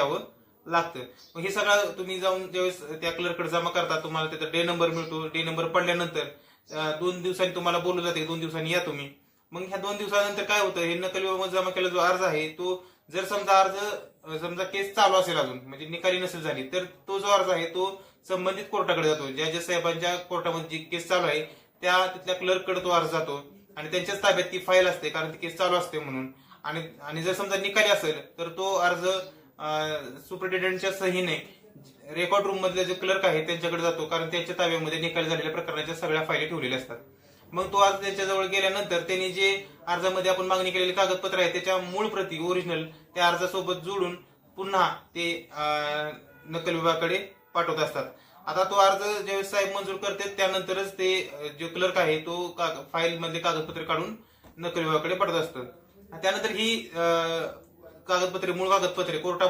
घ्यावं लागतं. मग हे सगळं तुम्ही जाऊन ज्यावेळेस त्या क्लर्ककडे जमा करता तुम्हाला त्याचा डे नंबर मिळतो. डे नंबर पडल्यानंतर दोन दिवसांनी तुम्हाला बोलू जाते दोन दिवसांनी या तुम्ही. मग ह्या दोन दिवसानंतर काय होतं? हे नकली विभागामध्ये जमा केला जो अर्ज आहे तो जर समजा अर्ज समजा केस चालू असेल अजून म्हणजे निकाली नसेल झाली तर तो जो अर्ज आहे तो संबंधित कोर्टाकडे जातो. ज्या ज्या साहेबांच्या कोर्टामध्ये जी केस चालू आहे त्या तिथल्या क्लर्ककडे तो अर्ज जातो. आणि त्यांच्याच ताब्यात ती फाईल असते कारण ती केस चालू असते म्हणून. आणि आणि जर समजा निकाली असेल तर तो अर्ज सुपरिटेंडेंटच्या सहीने रेकॉर्ड रूम मधले जे क्लर्क आहे त्यांच्याकडे जातो. कारण त्यांच्या ताब्यामध्ये निकाल झालेल्या प्रकरणाच्या सगळ्या फायली ठेवलेल्या असतात. मग तो अर्ज त्यांच्याजवळ गेल्यानंतर त्यांनी जे अर्जामध्ये आपण मागणी केलेली कागदपत्र आहे त्याच्या मूळ प्रती ओरिजिनल त्या अर्जासोबत जोडून पुन्हा ते नकल विभागाकडे पाठवत असतात. आता तो अर्ज ज्यावेळेस साहेब मंजूर करते त्यानंतरच ते जो क्लर्क आहे तो फाईल मधले कागदपत्रे काढून नकल विभागाकडे पाठवत असतं त्यानंतर ही कागदपत्रे मूळ कागदपत्रे कोर्टा